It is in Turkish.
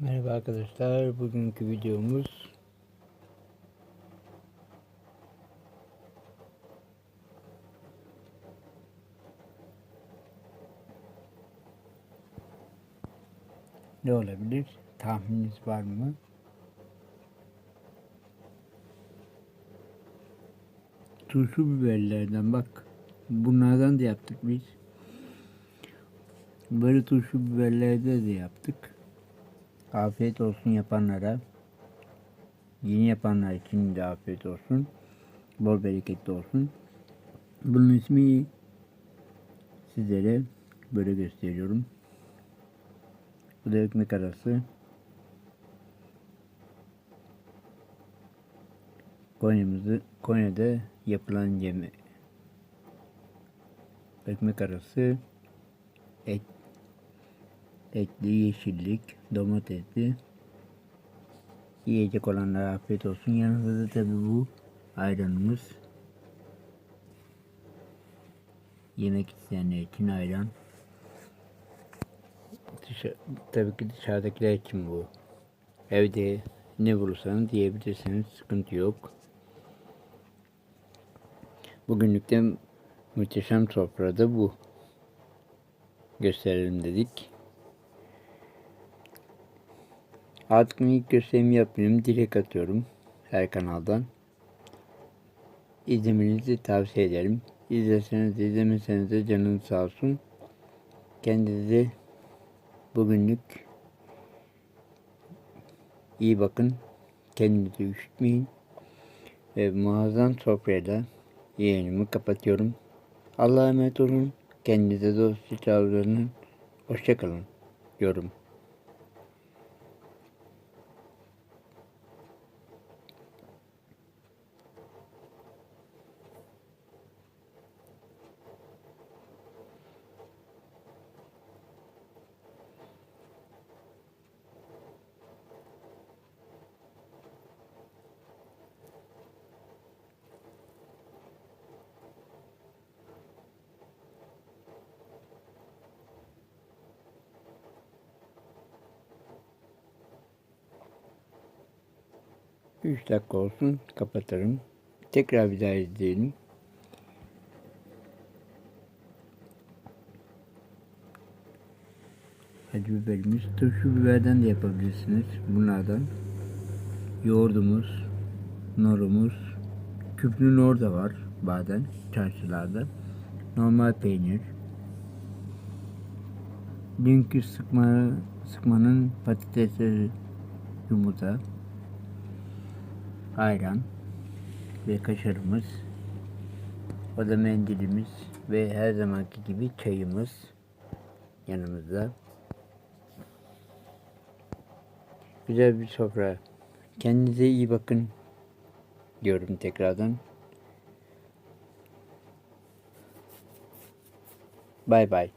Merhaba arkadaşlar. Bugünkü videomuz ne olabilir? Tahmininiz var mı? Turşu biberlerden bak. Bunlardan da yaptık biz. Böyle turşu biberlerde de yaptık. Afiyet olsun yapanlara. Yeni yapanlar için de afiyet olsun. Bol bereketli olsun. Bunun ismi sizlere böyle gösteriyorum. Bu da ekmek arası. Konya'mızı Konya'da yapılan yeme ekmek arası et etli yeşillik domatesli yiyecek olanlara afiyet olsun. Yanında da tabi bu ayranımız. Yemek isteyenler için ayran. Dışa, tabii ki dışarıdakiler için bu. Evde ne bulursanız diyebilirsiniz sıkıntı yok. Bugünlükte muhteşem sofrada bu. Gösterelim dedik. Artık ilk gösterimi yapıyorum. Direkt atıyorum her kanaldan. İzlemenizi tavsiye ederim. İzleseniz de izlemeseniz de canınız sağ olsun. Kendinize bugünlük iyi bakın. Kendinizi üşütmeyin. Ve muazzam sofrayla yayınımı kapatıyorum. Allah'a emanet olun. Kendinize dost tavsiye Hoşçakalın diyorum. 3 dakika olsun kapatırım. Tekrar bir daha izleyelim. Hacı biberimiz. Turşu biberden de yapabilirsiniz. Bunlardan. Yoğurdumuz, norumuz, küplü nor da var bazen çarşılarda. Normal peynir. Dünkü sıkma, sıkmanın patatesleri yumurta ayran ve kaşarımız. O da mendilimiz ve her zamanki gibi çayımız yanımızda. Güzel bir sofra. Kendinize iyi bakın diyorum tekrardan. Bay bay.